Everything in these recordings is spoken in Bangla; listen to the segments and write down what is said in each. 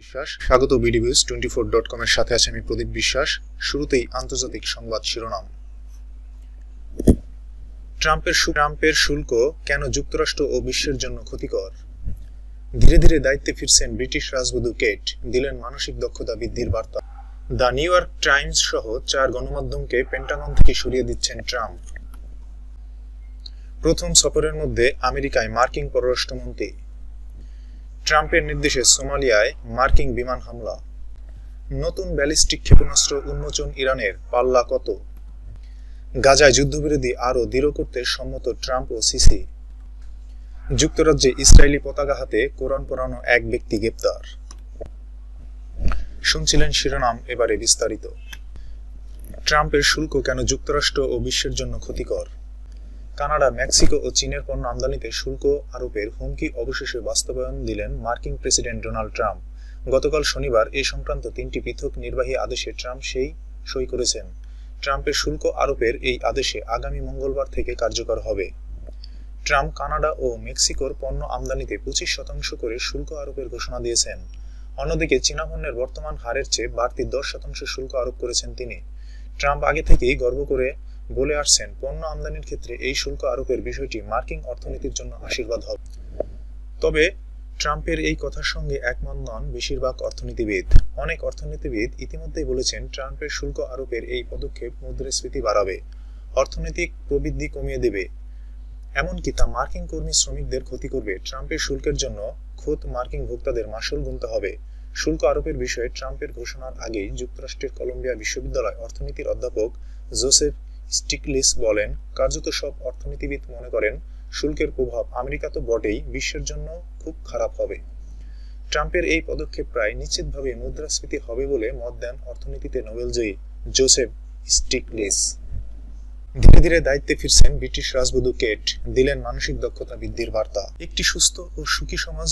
বিশ্বাস। স্বাগত বিডিভিউজ টোয়েন্টি ফোর ডট কমের সাথে আছে আমি প্রদীপ বিশ্বাস। শুরুতেই আন্তর্জাতিক সংবাদ শিরোনাম। ট্রাম্পের ট্রাম্পের শুল্ক কেন যুক্তরাষ্ট্র ও বিশ্বের জন্য ক্ষতিকর? ধীরে ধীরে দায়িত্বে ফিরছেন ব্রিটিশ রাজবধূ কেট। দিলেন মানসিক দক্ষতা বৃদ্ধির বার্তা। দ্য নিউ ইয়র্ক টাইমস সহ চার গণমাধ্যমকে পেন্টাগন থেকে সরিয়ে দিচ্ছেন ট্রাম্প। প্রথম সফরের মধ্যে আমেরিকায় মার্কিন পররাষ্ট্রমন্ত্রী। ট্রাম্পের নির্দেশে সোমালিয়ায় মার্কিন বিমান হামলা। নতুন ব্যালিস্টিক ক্ষেপণাস্ত্র উন্মোচন ইরানের পাল্লা কত। গাজায় যুদ্ধবিরোধী আরও দৃঢ় করতে সম্মত ট্রাম্প ও সিসি। যুক্তরাজ্যে ইসরায়েলি পতাকা হাতে কোরআন পড়ানো এক ব্যক্তি গ্রেপ্তার। শুনছিলেন শিরোনাম, এবারে বিস্তারিত। ট্রাম্পের শুল্ক কেন যুক্তরাষ্ট্র ও বিশ্বের জন্য ক্ষতিকর? কানাডা, মেক্সিকো ও চীনের পণ্য আমদানিতে শুল্ক আরোপের হুমকি, অবশেষে বাস্তবায়ন দিলেন মার্কিন প্রেসিডেন্ট ডোনাল্ড ট্রাম্প। গতকাল শনিবার এ সংক্রান্ত তিনটি পৃথক নির্বাহী আদেশে ট্রাম্প সেই সই করেছেন। ট্রাম্পের শুল্ক আরোপের এই আদেশে আগামী মঙ্গলবার থেকে কার্যকর হবে। ট্রাম্প কানাডা ও মেক্সিকোর পণ্য আমদানিতে পঁচিশ শতাংশ করে শুল্ক আরোপের ঘোষণা দিয়েছেন। অন্যদিকে চীনা পণ্যের বর্তমান হারের চেয়ে বাড়তি দশ শতাংশ শুল্ক আরোপ করেছেন তিনি। ট্রাম্প আগে থেকেই গর্ব করে বলে আসছেন, পণ্য আমদানির ক্ষেত্রে এই শুল্ক আরোপের বিষয়টি মার্কিন অর্থনীতির জন্য আশীর্বাদ হবে। তবে ট্রাম্পের এই কথার সঙ্গে একমত নন বেশিরভাগ অর্থনীতিবিদ। অনেক অর্থনীতিবিদ ইতিমধ্যেই বলেছেন, ট্রাম্পের শুল্ক আরোপের এই পদক্ষেপ মুদ্রাস্ফীতি বাড়াবে, অর্থনৈতিক প্রবৃদ্ধি কমিয়ে দেবে এমনকি তা মার্কিন কর্মী শ্রমিকদের ক্ষতি করবে। ট্রাম্পের শুল্কের জন্য খোদ মার্কিন ভোক্তাদের মাসুল গুনতে হবে। শুল্ক আরোপের বিষয়ে ট্রাম্পের ঘোষণার আগেই যুক্তরাষ্ট্রের কলম্বিয়া বিশ্ববিদ্যালয় অর্থনীতির অধ্যাপক জোসেফ স্টিকলিস বলেন, কার্যত সব অর্থনীতিবিদ মনে করেন, শুল্কের প্রভাব আমেরিকা তো বটেই, বিশ্বের জন্য খুব খারাপ হবে। ট্রাম্পের এই পদক্ষেপ প্রায় নিশ্চিতভাবে মুদ্রাস্ফীতি হবে বলে মত দেন অর্থনীতিতে নোবেলজয়ী জোসেফ স্টিকলিস। ধীরে ধীরে দায়িত্বে ফিরছেন ব্রিটিশ রাজবধূ কেট দিলেন মানসিক দক্ষতা বৃদ্ধির বার্তা। একটি সুস্থ ও সুখী সমাজ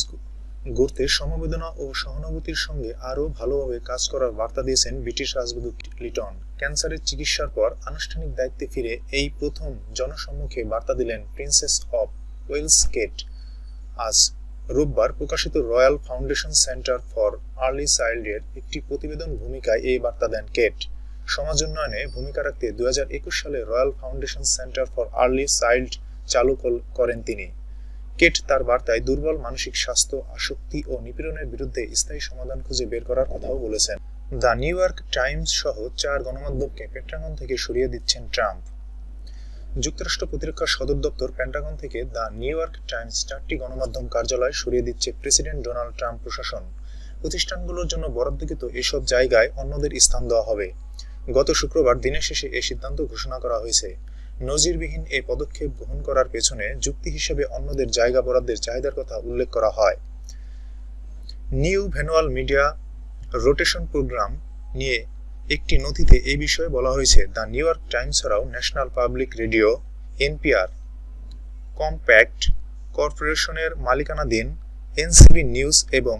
গড়তে সমবেদনা ও সহানুভূতির সঙ্গে আরও ভালোভাবে কাজ করার বার্তা দিয়েছেন ব্রিটিশ রাজবধূ লিটন ক্যান্সারের চিকিৎসার পর আনুষ্ঠানিক দায়িত্বে ফিরে এই প্রথম জনসম্মুখে বার্তা দিলেন প্রিন্সেস অব ওয়েলস কেট আজ রোববার প্রকাশিত royal foundation centre for early চাইল্ডের একটি প্রতিবেদন ভূমিকায় এই বার্তা দেন কেট সমাজ উন্নয়নে ভূমিকা রাখতে দুই হাজার একুশ সালে royal foundation centre for early child চালু করেন তিনি। কেট তার বার্তায় দুর্বল মানসিক স্বাস্থ্য, আসক্তি ও নিপীড়নের বিরুদ্ধে স্থায়ী সমাধান খুঁজে বের করার কথাও বলেছেন। দ্য নিউ ইয়র্ক টাইমস সহ চার গণমাধ্যমকে পেন্টাগন থেকে সরিয়ে দিচ্ছেন ট্রাম্প। যুক্তরাষ্ট্র প্রতিরক্ষা সদর দপ্তর পেন্টাগন থেকে দ্য নিউ ইয়র্ক টাইমস চারটি গণমাধ্যম কার্যালয় সরিয়ে দিচ্ছে প্রেসিডেন্ট ডোনাল্ড ট্রাম্প প্রশাসন। প্রতিষ্ঠানগুলোর জন্য বরাদ্দকৃত এসব জায়গায় অন্যদের স্থান দেওয়া হবে। গত শুক্রবার দিনের শেষে এই সিদ্ধান্ত ঘোষণা করা হয়েছে। নজিরবিহীন এই পদক্ষেপ গ্রহণ করার পেছনে যুক্তি হিসেবে অন্যদের জায়গা বরাদ্দের চাহিদার কথা উল্লেখ করা হয়। নিউ ভেনুয়াল মিডিয়া রোটেশন প্রোগ্রাম নিয়ে একটি নথিতে এই বিষয়ে বলা হয়েছে, দ্য নিউ ইয়র্ক টাইমস ছাড়াও national public radio, NPR, Comcast কর্পোরেশনের মালিকানাধীন এনসিবি নিউজ এবং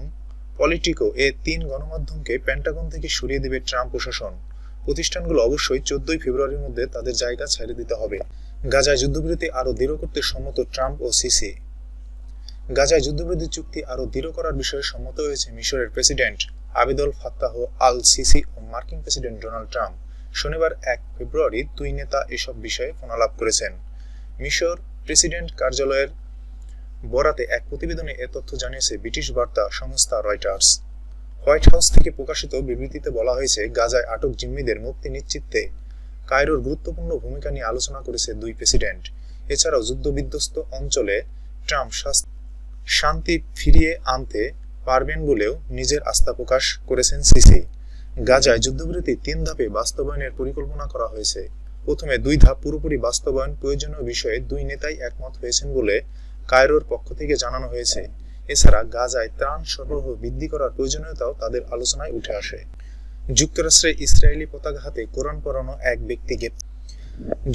পলিটিকো এ তিন গণমাধ্যমকে পেন্টাগন থেকে সরিয়ে দেবে ট্রাম্প প্রশাসন। প্রতিষ্ঠানগুলো অবশ্যই চোদ্দই ফেব্রুয়ারির মধ্যে তাদের জায়গা ছেড়ে দিতে হবে। গাজায় যুদ্ধবিরতি আরও দৃঢ় করতে সম্মত ট্রাম্প ও সিসি। গাজায় যুদ্ধবিরতি চুক্তি আরও দৃঢ় করার বিষয়ে সম্মত হয়েছে মিশরের president Abdel Fattah al Sisi ও মার্কিন প্রেসিডেন্ট ডোনাল্ড ট্রাম্প। শনিবার এক ফেব্রুয়ারি দুই নেতা এসব বিষয়ে ফোনালাপ করেছেন। মিশর প্রেসিডেন্ট কার্যালয়ের বরাতে এক প্রতিবেদনে এ তথ্য জানিয়েছে ব্রিটিশ বার্তা সংস্থা রয়টার্স। হোয়াইট হাউস থেকে প্রকাশিত বিবৃতিতে বলা হয়েছে, গাজায় আটক জিম্মিদের মুক্তি নিশ্চিতে কায়রোর গুরুত্বপূর্ণ ভূমিকা নিয়ে আলোচনা করেছে দুই প্রেসিডেন্ট। এছাড়াও যুদ্ধবিধ্বস্ত অঞ্চলে ট্রাম্প শান্তি ফিরিয়ে আনতে পারবেন বলেও নিজের আস্থা প্রকাশ করেছেন সিসি। গাজায় যুদ্ধবিরতি তিন ধাপে বাস্তবায়নের পরিকল্পনা করা হয়েছে। প্রথমে দুই ধাপ পুরোপুরি বাস্তবায়ন প্রয়োজনীয় বিষয়ে দুই নেতাই একমত হয়েছেন বলে কায়রোর পক্ষ থেকে জানানো হয়েছে। এছাড়া গাজায় ত্রাণ সরবরাহ বৃদ্ধি করার প্রয়োজনীয়তাও তাদের আলোচনায় উঠে আসে। যুক্তরাষ্ট্রে ইসরায়েলি পতাকা হাতে কোরআন পড়ানো এক ব্যক্তিকে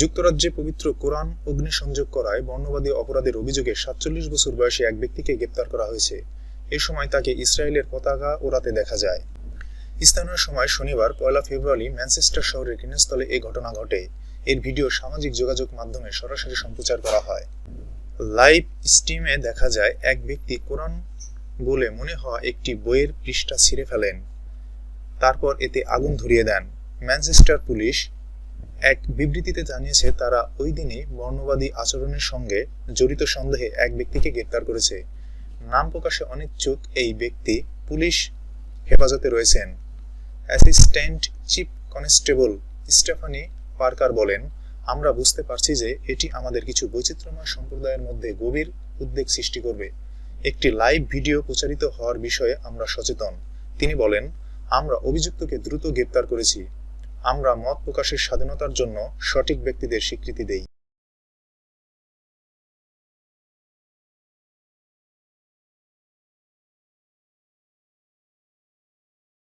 যুক্তরাজ্যে পবিত্র কোরআন অগ্নিসংযোগ করায় বর্ণবাদী অপরাধের অভিযোগে সাতচল্লিশ বছর বয়সী এক ব্যক্তিকে গ্রেপ্তার করা হয়েছে। এ সময় তাকে ইসরায়েলের পতাকা ওড়াতে দেখা যায়। স্থানীয় সময় শনিবার, পয়লা ফেব্রুয়ারি, ম্যানচেস্টার শহরের কেন্দ্রস্থলে এই ঘটনা ঘটে। এর ভিডিও সামাজিক যোগাযোগ মাধ্যমে সরাসরি সম্প্রচার করা হয়। লাইভ স্ট্রিমে দেখা যায় এক ব্যক্তি কোরআন বলে মনে হওয়া একটি বইয়ের পৃষ্ঠা ছিঁড়ে ফেলেন। তারপর এতে আগুন ধরিয়ে দেন। ম্যানচেস্টার পুলিশ এক বিবৃতিতে জানিয়েছে, তারা ওই দিনই বর্ণবাদী আচরণের সঙ্গে জড়িত সন্দেহে এক ব্যক্তিকে গ্রেপ্তার করেছে। নাম প্রকাশে অনিচ্ছুক এই ব্যক্তি পুলিশ হেফাজতে রয়েছেন। Assistant chief constable Stephanie Parker বলেন আমরা বুঝতে পারছি যে এটি আমাদের কিছু বৈচিত্র্যময় সম্প্রদায়ের মধ্যে গভীর উদ্বেগ সৃষ্টি করবে। একটি লাইভ ভিডিও প্রচারিত হওয়ার বিষয়ে আমরা সচেতন। তিনি বলেন, আমরা অভিযুক্তকে দ্রুত গ্রেপ্তার করেছি। আমরা মত প্রকাশের স্বাধীনতার জন্য সঠিক ব্যক্তিদের স্বীকৃতি দেই।